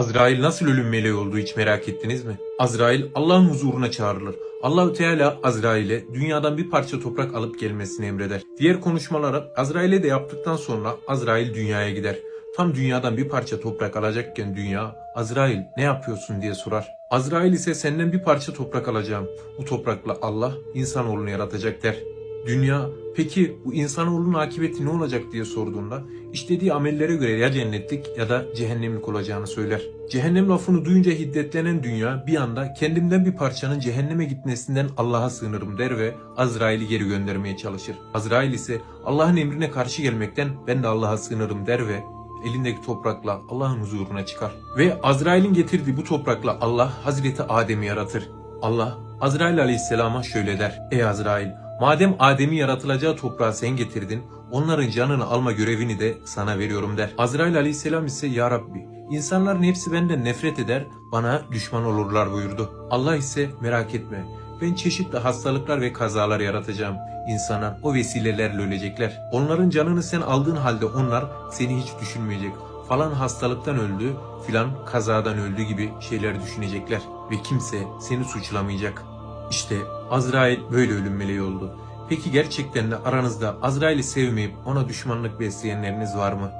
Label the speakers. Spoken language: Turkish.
Speaker 1: Azrail nasıl ölüm meleği olduğu hiç merak ettiniz mi? Azrail Allah'ın huzuruna çağrılır. Allahü Teala Azrail'e dünyadan bir parça toprak alıp gelmesini emreder. Diğer konuşmaları Azrail'e de yaptıktan sonra Azrail dünyaya gider. Tam dünyadan bir parça toprak alacakken dünya Azrail ne yapıyorsun diye sorar. Azrail ise senden bir parça toprak alacağım. Bu toprakla Allah insanoğlunu yaratacak der. Dünya peki bu insanoğlunun akıbeti ne olacak diye sorduğunda işlediği amellere göre ya cennetlik ya da cehennemlik olacağını söyler. Cehennem lafını duyunca hiddetlenen dünya bir anda kendimden bir parçanın cehenneme gitmesinden Allah'a sığınırım der ve Azrail'i geri göndermeye çalışır. Azrail ise Allah'ın emrine karşı gelmekten ben de Allah'a sığınırım der ve elindeki toprakla Allah'ın huzuruna çıkar. Ve Azrail'in getirdiği bu toprakla Allah Hazreti Adem'i yaratır. Allah Azrail aleyhisselama şöyle der. Ey Azrail madem Adem'i yaratılacağı toprağı sen getirdin onların canını alma görevini de sana veriyorum der. Azrail aleyhisselam ise ya Rabbi insanların hepsi benden nefret eder bana düşman olurlar buyurdu. Allah ise merak etme ben çeşitli hastalıklar ve kazalar yaratacağım. İnsanlar o vesilelerle ölecekler. Onların canını sen aldığın halde onlar seni hiç düşünmeyecek. Falan hastalıktan öldü, filan kazadan öldü gibi şeyler düşünecekler. Ve kimse seni suçlamayacak. İşte Azrail böyle ölüm meleği oldu. Peki gerçekten de aranızda Azrail'i sevmeyip ona düşmanlık besleyenleriniz var mı?